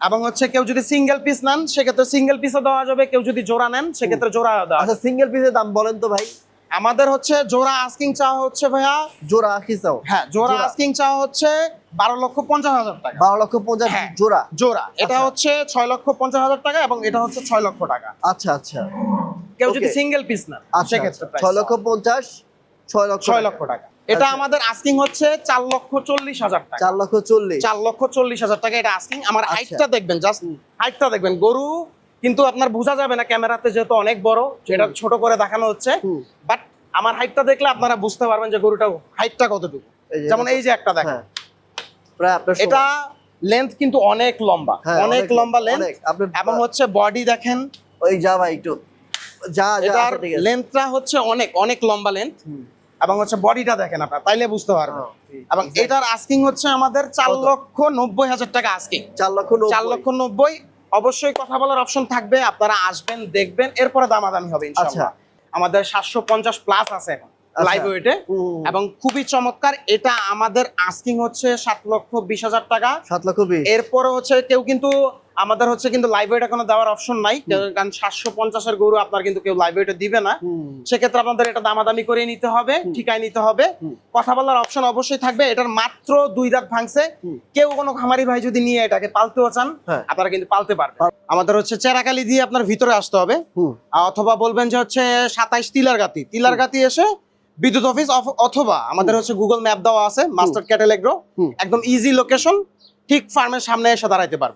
এবং হচ্ছে কেউ যদি সিঙ্গেল পিস নেন সেক্ষেত্রে সিঙ্গেল পিসও দেওয়া যাবে। কেউ যদি জোড়া নেন সেক্ষেত্রে জোড়া দেওয়া আচ্ছা সিঙ্গেল পিসের দাম বলেন তো ভাই। আমাদের হচ্ছে জোড়া আস্কিং চাওয়া হচ্ছে ভাইয়া জোড়া কি চাও? হ্যাঁ জোড়া। আস্কিং চাওয়া হচ্ছে বারো লক্ষ পঞ্চাশ হাজার টাকা। বারো লক্ষ পঞ্চাশ হ্যাঁ। জোড়া? জোড়া। এটা আচ্ছা। হচ্ছে ছয় লক্ষ পঞ্চাশ হাজার টাকা এবং এটা হচ্ছে ছয় লক্ষ টাকা। আচ্ছা আচ্ছা। কেউ যদি সিঙ্গেল পিস নেন আচ্ছা সেক্ষেত্রে আচ্ছা। ছয় লক্ষ পঞ্চাশ ছয় লক্ষ ছয় লক্ষ টাকা। এটা আচ্ছা। আমাদের আস্কিং হচ্ছে চার লক্ষ চল্লিশ হাজার টাকা। চার লক্ষ চল্লিশ। চার লক্ষ চল্লিশ হাজার টাকা এটা আস্কিং আমার আচ্ছা। হাইটটা দেখবেন জাস্ট হাইটটা দেখবেন। গরু কিন্তু আপনার বোঝা যাবে না ক্যামেরাতে যেহেতু অনেক বড় যেটা ছোট করে দেখানো হচ্ছে। বাট আমার হাইটটা দেখলে আপনারা বুঝতে পারবেন যে গরুটা হাইটটা কতটুকু। যেমন এই যে একটা দেখেন। হ্যাঁ। এটা লেন্থ কিন্তু অনেক লম্বা। হ্যাঁ, অনেক লম্বা লেন্থ এবং হচ্ছে বডি দেখেন। ওই যা ভাই একটু যা যা আচ্ছা। লেন্থটা হচ্ছে অনেক অনেক লম্বা লেন্থ। এবং হচ্ছে বডিটা দেখেন আপনার তাইলে বুঝতে পারবেন। হ্যাঁ, এবং এটার আস্কিং হচ্ছে আমাদের চার লক্ষ নব্বই হাজার টাকা আস্কিং চার লক্ষ চার লক্ষ নব্বই অবশ্যই কথা বলার অপশন থাকবে আপনারা আসবেন দেখবেন এরপরে দামাদামি হবে ইনশাআল্লাহ। আমাদের সাতশো পঞ্চাশ প্লাস আছে এখন। আচ্ছা। লাইভ ওয়েটে হুম। এবং খুবই চমৎকার। এটা আমাদের আস্কিং হচ্ছে সাত লক্ষ বিশ হাজার টাকা। সাত লক্ষ বিশ। এরপরে হচ্ছে কেউ কিন্তু আমাদের হচ্ছে কিন্তু লাইভ ওয়েটে কোনো দেওয়ার অপশন নাই। কারণ সাতশো পঞ্চাশের গরু আপনার কিন্তু কেউ লাইভ ওয়েটে দিবে না। সেক্ষেত্রে আপনাদের এটা দামাদামি করে নিতে হবে ঠিকায় নিতে হবে। কথা বলার অপশন অবশ্যই থাকবে। এটার মাত্র দুই দাঁত ভাঙছে। কেউ কোনো খামারি ভাই যদি নিয়ে এটাকে পালতেও চান হ্যাঁ। আপনারা কিন্তু পালতে পারবেন। আমাদের হচ্ছে চেরাকালি দিয়ে আপনার ভিতরে আসতে হবে। অথবা বলবেন যে হচ্ছে সাতাইশ তিলার গাতি তিলার গাতি এসে বিদ্যুৎ অফিস অফ- অথবা আমাদের হচ্ছে গুগল ম্যাপ দেওয়া আছে মাস্টার ক্যাটালেগ্রো একদম ইজি লোকেশন ঠিক ফার্মের সামনে এসে দাঁড়াইতে পারবে।